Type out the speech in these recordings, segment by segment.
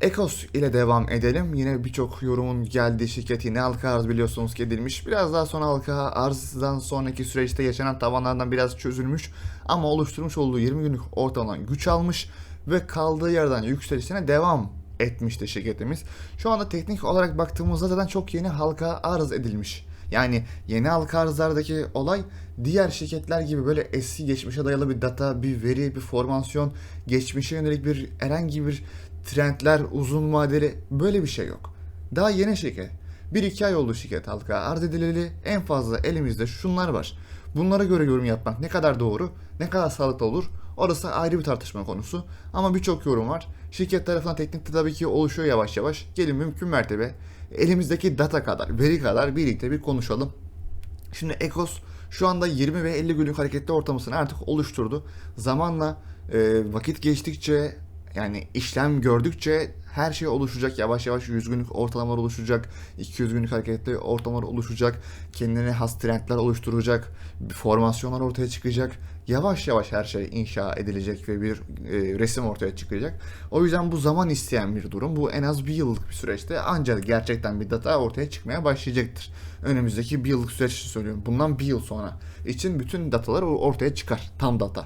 Ekos ile devam edelim. Yine birçok yorumun geldiği şirket yine halka arz biliyorsunuz ki edilmiş. Biraz daha sonra halka arzdan sonraki süreçte yaşanan tavanlardan biraz çözülmüş. Ama oluşturmuş olduğu 20 günlük ortalaman güç almış ve kaldığı yerden yükselişine devam etmişti şirketimiz. Şu anda teknik olarak baktığımızda zaten çok yeni halka arz edilmiş. Yani yeni halka arzlardaki olay diğer şirketler gibi böyle eski geçmişe dayalı bir data, bir veri, bir formasyon, geçmişe yönelik bir herhangi bir trendler, uzun vadeli böyle bir şey yok. Daha yeni şirket. Bir iki ay oldu şirket halka arz edileli en fazla elimizde şunlar var. Bunlara göre yorum yapmak ne kadar doğru, ne kadar sağlıklı olur orası ayrı bir tartışma konusu. Ama birçok yorum var. Şirket tarafından teknikte tabii ki oluşuyor yavaş yavaş. Gelin mümkün mertebe elimizdeki data kadar, veri kadar birlikte bir konuşalım. Şimdi Ecos şu anda 20 ve 50 günlük hareketli ortalamasını artık oluşturdu. Zamanla e, vakit geçtikçe yani işlem gördükçe her şey oluşacak. Yavaş yavaş 100 günlük ortalamalar oluşacak. 200 günlük hareketli ortalamalar oluşacak. Kendine has trendler oluşturacak. Formasyonlar ortaya çıkacak. Yavaş yavaş her şey inşa edilecek ve bir e, resim ortaya çıkacak. O yüzden bu zaman isteyen bir durum. Bu en az bir yıllık bir süreçte ancak gerçekten bir data ortaya çıkmaya başlayacaktır. Önümüzdeki bir yıllık süreç söylüyorum. Bundan bir yıl sonra için bütün datalar ortaya çıkar. Tam data.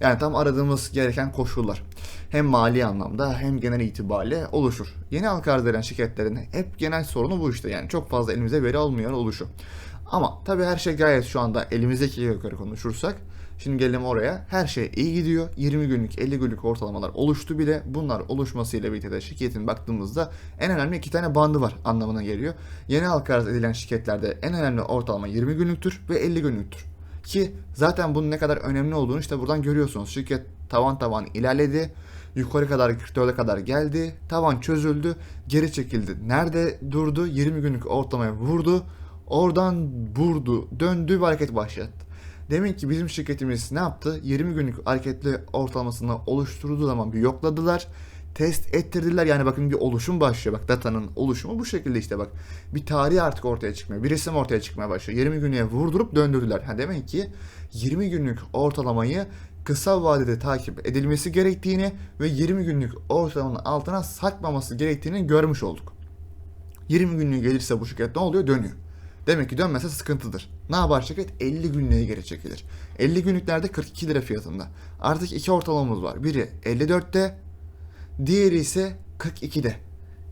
Yani tam aradığımız gereken koşullar. Hem mali anlamda hem genel itibariyle oluşur. Yeni halka arz eden şirketlerin hep genel sorunu bu işte. Yani çok fazla elimize veri almıyor oluşu. Ama tabii her şey gayet şu anda elimizdeki yukarı konuşursak Şimdi gelelim oraya. Her şey iyi gidiyor. 20 günlük, 50 günlük ortalamalar oluştu bile. Bunlar oluşmasıyla birlikte de şirketin baktığımızda en önemli iki tane bandı var anlamına geliyor. Yeni halka arz edilen şirketlerde en önemli ortalama 20 günlüktür ve 50 günlüktür. Ki zaten bunun ne kadar önemli olduğunu işte buradan görüyorsunuz. Şirket tavan tavan ilerledi. Yukarı kadar 44'e kadar geldi. Tavan çözüldü. Geri çekildi. Nerede durdu? 20 günlük ortalamaya vurdu. Oradan vurdu. Döndü bir hareket başlattı. Demek ki bizim şirketimiz ne yaptı? 20 günlük hareketli ortalamasını oluşturduğu zaman bir yokladılar. Test ettirdiler yani bakın bir oluşum başlıyor. Bak datanın oluşumu bu şekilde işte bak. Bir tarih artık ortaya çıkmıyor. Bir resim ortaya çıkmaya başlıyor. 20 günlüğe vurdurup döndürdüler. Ha demek ki 20 günlük ortalamayı kısa vadede takip edilmesi gerektiğini ve 20 günlük ortalamanın altına sarkmaması gerektiğini görmüş olduk. 20 günlüğü gelirse bu şirket ne oluyor? Dönüyor. Demek ki dönmese sıkıntıdır. Ne yapar şirket? 50 günlüğe geri çekilir. 50 günlüklerde 42 lira fiyatında. Artık iki ortalamamız var. Biri 54'te, diğeri ise 42'de.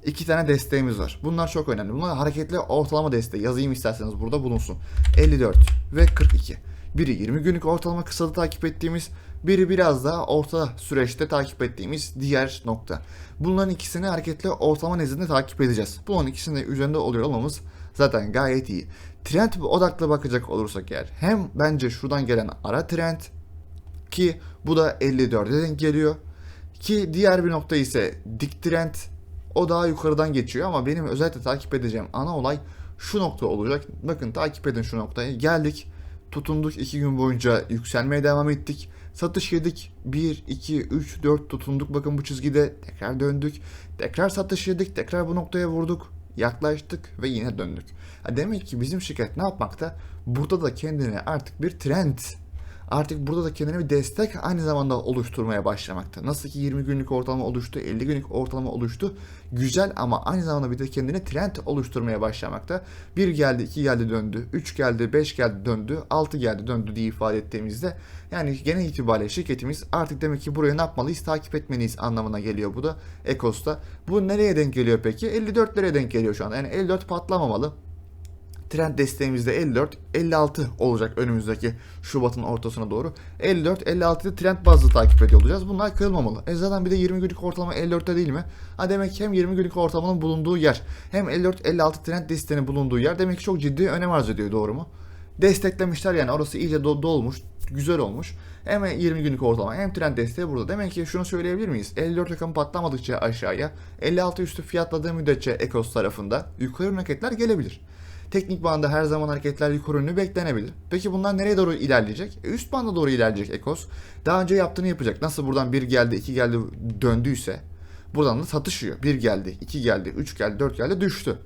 İki tane desteğimiz var. Bunlar çok önemli. Bunlar hareketli ortalama desteği. Yazayım isterseniz burada bulunsun. 54 ve 42. Biri 20 günlük ortalama kısada takip ettiğimiz, Biri biraz daha orta süreçte takip ettiğimiz diğer nokta. Bunların ikisini hareketli ortalama nezdinde takip edeceğiz. Bunun ikisinin de üzerinde oluyor olmamız zaten gayet iyi. Trend odaklı bakacak olursak eğer hem bence şuradan gelen ara trend ki bu da 54'e denk geliyor. Ki diğer bir nokta ise dik trend o daha yukarıdan geçiyor ama benim özellikle takip edeceğim ana olay şu nokta olacak. Bakın takip edin şu noktayı. Geldik tutunduk 2 gün boyunca yükselmeye devam ettik. Satış yedik. 1, 2, 3, 4 tutunduk. Bakın bu çizgide tekrar döndük. Tekrar satış yedik. Tekrar bu noktaya vurduk. Yaklaştık ve yine döndük. Demek ki bizim şirket ne yapmakta? Burada da kendine artık bir trend artık burada da kendine bir destek aynı zamanda oluşturmaya başlamakta. Nasıl ki 20 günlük ortalama oluştu, 50 günlük ortalama oluştu. Güzel ama aynı zamanda bir de kendine trend oluşturmaya başlamakta. 1 geldi, 2 geldi döndü, 3 geldi, 5 geldi döndü, 6 geldi döndü diye ifade ettiğimizde yani genel itibariyle şirketimiz artık demek ki buraya ne yapmalıyız takip etmeliyiz anlamına geliyor bu da Ekos'ta. Bu nereye denk geliyor peki? 54 liraya denk geliyor şu anda. Yani 54 patlamamalı trend desteğimizde 54, 56 olacak önümüzdeki Şubat'ın ortasına doğru. 54, 56'da trend bazlı takip ediyor olacağız. Bunlar kırılmamalı. E zaten bir de 20 günlük ortalama 54'te değil mi? Ha demek ki hem 20 günlük ortalamanın bulunduğu yer hem 54, 56 trend desteğinin bulunduğu yer demek ki çok ciddi önem arz ediyor doğru mu? Desteklemişler yani orası iyice do- dolmuş, güzel olmuş. Hem 20 günlük ortalama hem trend desteği burada. Demek ki şunu söyleyebilir miyiz? 54 rakam patlamadıkça aşağıya, 56 üstü fiyatladığı müddetçe Ekos tarafında yukarı hareketler gelebilir. Teknik banda her zaman hareketler yukarı yönlü beklenebilir. Peki bunlar nereye doğru ilerleyecek? E, üst banda doğru ilerleyecek Ekos. Daha önce yaptığını yapacak. Nasıl buradan bir geldi, iki geldi döndüyse buradan da satışıyor. Bir geldi, iki geldi, üç geldi, dört geldi düştü.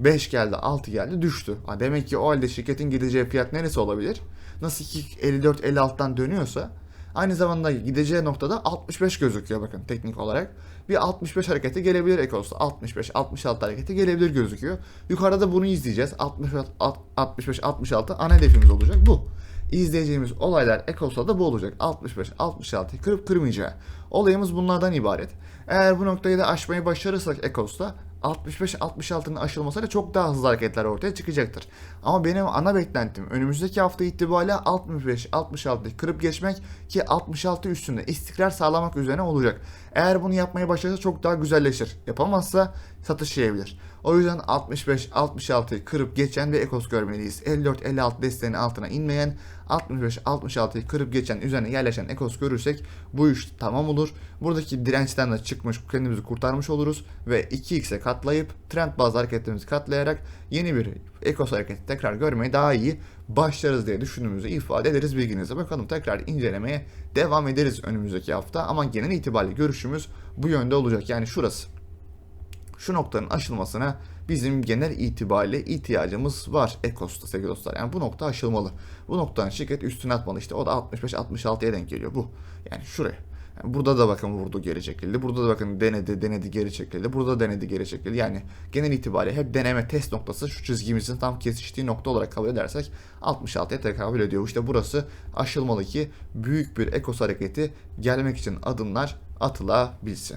5 geldi, 6 geldi düştü. Ha demek ki o halde şirketin gideceği fiyat neresi olabilir? Nasıl ki 54-56'dan dönüyorsa aynı zamanda gideceği noktada 65 gözüküyor bakın teknik olarak. Bir 65 hareketi gelebilir Ekos'ta. 65-66 hareketi gelebilir gözüküyor. Yukarıda da bunu izleyeceğiz. 65-66 ana hedefimiz olacak bu. İzleyeceğimiz olaylar Ekos'ta da bu olacak. 65-66'yı kırıp kırmayacağı. Olayımız bunlardan ibaret. Eğer bu noktayı da aşmayı başarırsak Ekos'ta 65-66'nın aşılmasıyla çok daha hızlı hareketler ortaya çıkacaktır. Ama benim ana beklentim önümüzdeki hafta itibariyle 65-66'yı kırıp geçmek ki 66 üstünde istikrar sağlamak üzerine olacak. Eğer bunu yapmaya başlarsa çok daha güzelleşir. Yapamazsa satış yiyebilir. O yüzden 65-66'yı kırıp geçen bir ekos görmeliyiz. 54-56 desteğinin altına inmeyen 65-66'yı kırıp geçen üzerine yerleşen ekos görürsek bu iş tamam olur. Buradaki dirençten de çıkmış kendimizi kurtarmış oluruz ve 2x'e katlayıp trend bazı hareketlerimizi katlayarak yeni bir ekos hareketi tekrar görmeye daha iyi başlarız diye düşündüğümüzü ifade ederiz bilginize. Bakalım tekrar incelemeye devam ederiz önümüzdeki hafta ama genel itibariyle görüşümüz bu yönde olacak. Yani şurası şu noktanın aşılmasına bizim genel itibariyle ihtiyacımız var Ekos'ta sevgili dostlar. Yani bu nokta aşılmalı. Bu noktadan şirket üstüne atmalı. İşte o da 65-66'ya denk geliyor bu. Yani şuraya. Yani burada da bakın vurdu geri çekildi. Burada da bakın denedi denedi geri çekildi. Burada da denedi geri çekildi. Yani genel itibariyle hep deneme test noktası şu çizgimizin tam kesiştiği nokta olarak kabul edersek 66'ya tekabül ediyor. İşte burası aşılmalı ki büyük bir ekos hareketi gelmek için adımlar atılabilsin.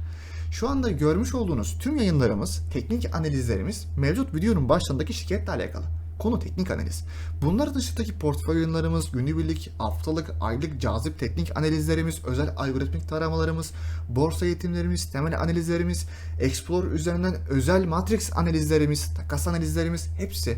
Şu anda görmüş olduğunuz tüm yayınlarımız, teknik analizlerimiz mevcut videonun başlarındaki şirketle alakalı. Konu teknik analiz. Bunlar dışındaki portföy yayınlarımız, günübirlik, haftalık, aylık cazip teknik analizlerimiz, özel algoritmik taramalarımız, borsa eğitimlerimiz, temel analizlerimiz, Explorer üzerinden özel matrix analizlerimiz, takas analizlerimiz hepsi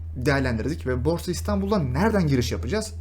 değerlendirdik ve Borsa İstanbul'dan nereden giriş yapacağız